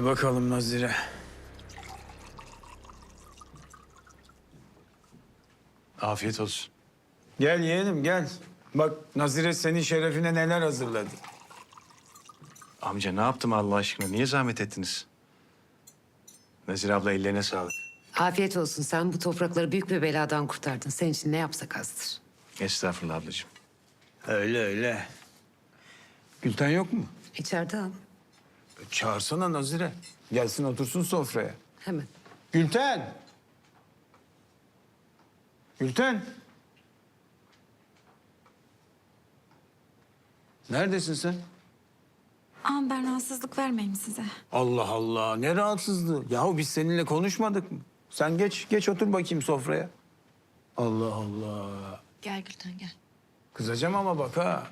Koy bakalım Nazire. Afiyet olsun. Gel yeğenim gel. Bak Nazire senin şerefine neler hazırladı. Amca ne yaptım Allah aşkına? Niye zahmet ettiniz? Nazire abla ellerine sağlık. Afiyet olsun. Sen bu toprakları büyük bir beladan kurtardın. Senin için ne yapsak azdır. Estağfurullah ablacığım. Öyle öyle. Gülten yok mu? İçeride al. Çağırsana Nazire. Gelsin otursun sofraya. Hemen. Gülten! Gülten! Neredesin sen? Ağam ben rahatsızlık vermeyeyim size. Allah Allah ne rahatsızlığı. Yahu biz seninle konuşmadık mı? Sen geç geç otur bakayım sofraya. Allah Allah. Gel Gülten gel. Kızacağım ama bak ha.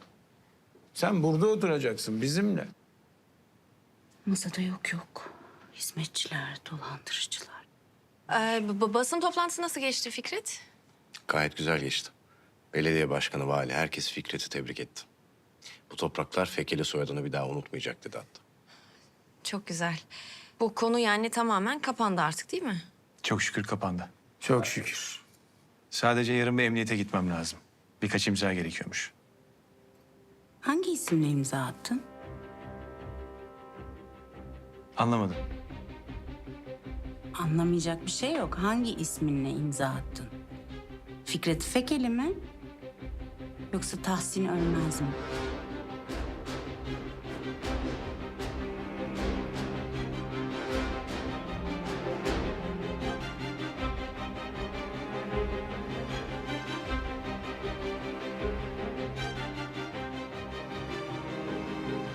Sen burada oturacaksın bizimle. Masada yok yok. Hizmetçiler, dolandırıcılar. Ee, basın toplantısı nasıl geçti Fikret? Gayet güzel geçti. Belediye başkanı, vali, herkes Fikret'i tebrik etti. Bu topraklar Fekeli soyadını bir daha unutmayacak dedi hatta. Çok güzel. Bu konu yani tamamen kapandı artık değil mi? Çok şükür kapandı. Çok şükür. Sadece yarın bir emniyete gitmem lazım. Birkaç imza gerekiyormuş. Hangi isimle imza attın? Anlamadım. Anlamayacak bir şey yok. Hangi isminle imza attın? Fikret Fekeli mi? Yoksa Tahsin Ölmez mi?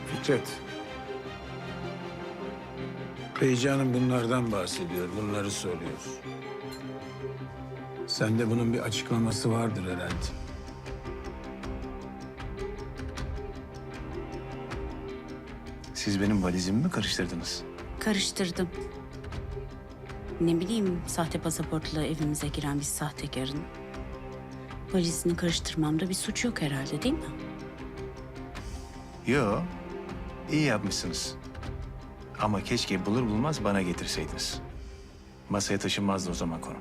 Fikret. Beyci Hanım bunlardan bahsediyor. Bunları soruyor. Sende bunun bir açıklaması vardır herhalde. Siz benim valizimi mi karıştırdınız? Karıştırdım. Ne bileyim sahte pasaportla evimize giren bir sahtekarın valizini karıştırmamda bir suç yok herhalde değil mi? Yo. iyi yapmışsınız. Ama keşke bulur bulmaz bana getirseydiniz. Masaya taşınmazdı o zaman konu.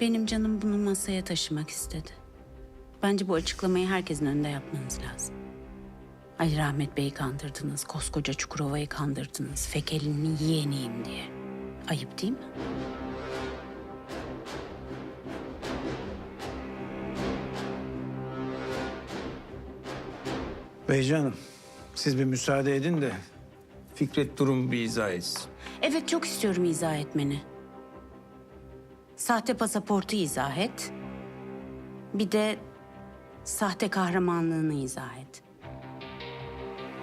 Benim canım bunu masaya taşımak istedi. Bence bu açıklamayı herkesin önünde yapmanız lazım. Ali Rahmet Bey'i kandırdınız, koskoca Çukurova'yı kandırdınız, Fekeli'nin yeğeniyim diye. Ayıp değil mi? Beyci Hanım, siz bir müsaade edin de Fikret durum bir izah etsin. Evet çok istiyorum izah etmeni. Sahte pasaportu izah et. Bir de sahte kahramanlığını izah et.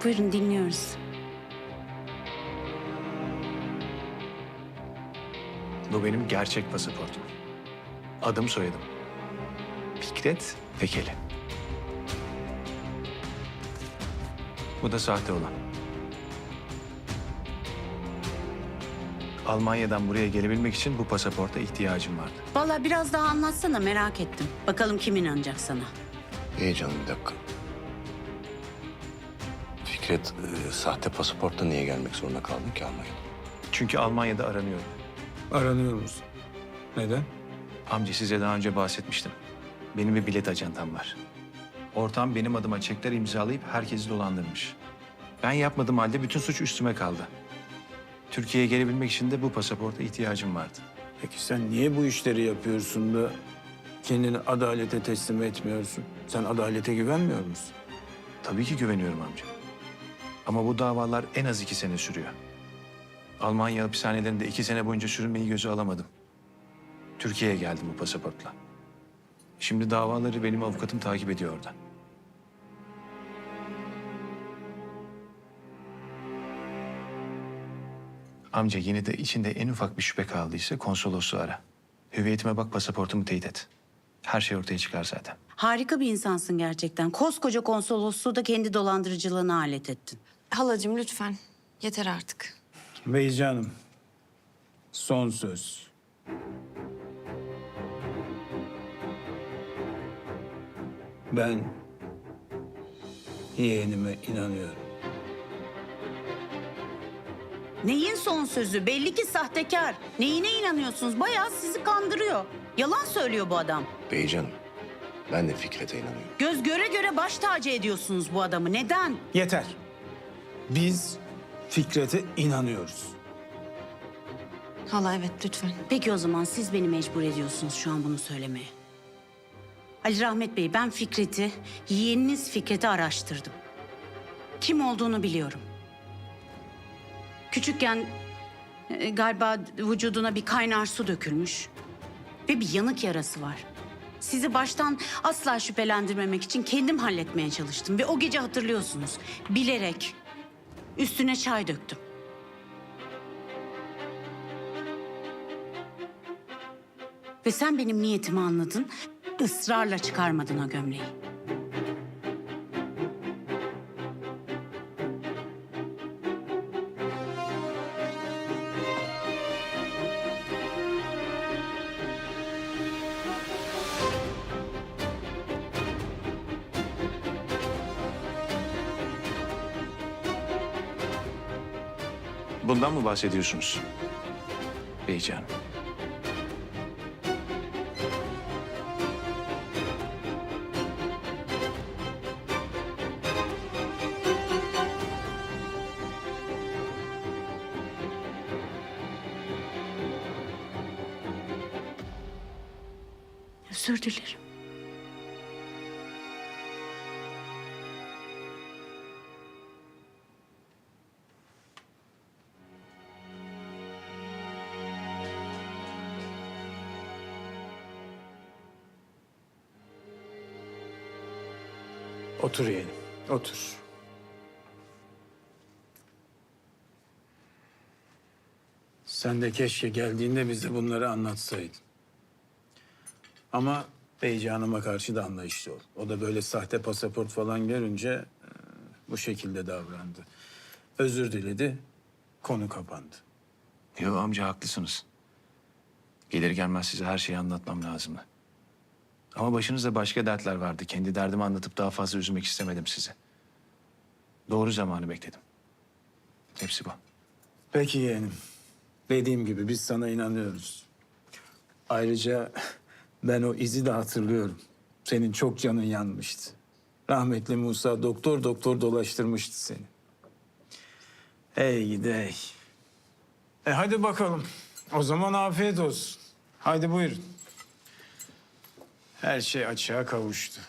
Buyurun dinliyoruz. Bu benim gerçek pasaportum. Adım soyadım. Fikret Fekeli. Bu da sahte olan. Almanya'dan buraya gelebilmek için bu pasaporta ihtiyacım vardı. Vallahi biraz daha anlatsana merak ettim. Bakalım kim inanacak sana. İyi canım bir dakika. Fikret, e, sahte pasaportla niye gelmek zorunda kaldın ki Almanya'da? Çünkü Almanya'da aranıyorum. Aranıyor musun? Neden? Amca size daha önce bahsetmiştim. Benim bir bilet ajantam var. Ortağım benim adıma çekler imzalayıp herkesi dolandırmış. Ben yapmadığım halde bütün suç üstüme kaldı. Türkiye'ye gelebilmek için de bu pasaporta ihtiyacım vardı. Peki sen niye bu işleri yapıyorsun da kendini adalete teslim etmiyorsun? Sen adalete güvenmiyor musun? Tabii ki güveniyorum amca. Ama bu davalar en az iki sene sürüyor. Almanya hapishanelerinde iki sene boyunca sürünmeyi göze alamadım. Türkiye'ye geldim bu pasaportla. Şimdi davaları benim avukatım takip ediyor orada. Amca yine de içinde en ufak bir şüphe kaldıysa konsolosluğu ara. Hüviyetime bak pasaportumu teyit et. Her şey ortaya çıkar zaten. Harika bir insansın gerçekten. Koskoca konsolosluğu da kendi dolandırıcılığına alet ettin. Halacığım lütfen. Yeter artık. Beyci Hanım, son söz. Ben yeğenime inanıyorum. Neyin son sözü? Belli ki sahtekar. Neyine inanıyorsunuz? Bayağı sizi kandırıyor. Yalan söylüyor bu adam. Beycanım, ben de Fikret'e inanıyorum. Göz göre göre baş tacı ediyorsunuz bu adamı. Neden? Yeter. Biz Fikret'e inanıyoruz. Hala evet lütfen. Peki o zaman siz beni mecbur ediyorsunuz şu an bunu söylemeye. Ali Rahmet Bey ben Fikret'i, yeğeniniz Fikret'i araştırdım. Kim olduğunu biliyorum. Küçükken e, galiba vücuduna bir kaynar su dökülmüş. Ve bir yanık yarası var. Sizi baştan asla şüphelendirmemek için kendim halletmeye çalıştım. Ve o gece hatırlıyorsunuz. Bilerek üstüne çay döktüm. Ve sen benim niyetimi anladın. ısrarla çıkarmadın o gömleği. Bundan mı bahsediyorsunuz? Beycan. Özür dilerim. Otur yeğenim, otur. Sen de keşke geldiğinde bize bunları anlatsaydın. Ama Beycan'ıma karşı da anlayışlı ol. O da böyle sahte pasaport falan görünce e, bu şekilde davrandı. Özür diledi, konu kapandı. Yo amca haklısınız. Gelir gelmez size her şeyi anlatmam lazımdı. Ama başınızda başka dertler vardı. Kendi derdimi anlatıp daha fazla üzmek istemedim sizi. Doğru zamanı bekledim. Hepsi bu. Peki yeğenim. Dediğim gibi biz sana inanıyoruz. Ayrıca ben o izi de hatırlıyorum. Senin çok canın yanmıştı. Rahmetli Musa doktor doktor dolaştırmıştı seni. Ey gidi ey. E hadi bakalım. O zaman afiyet olsun. Haydi buyurun. Her şey açığa kavuştu.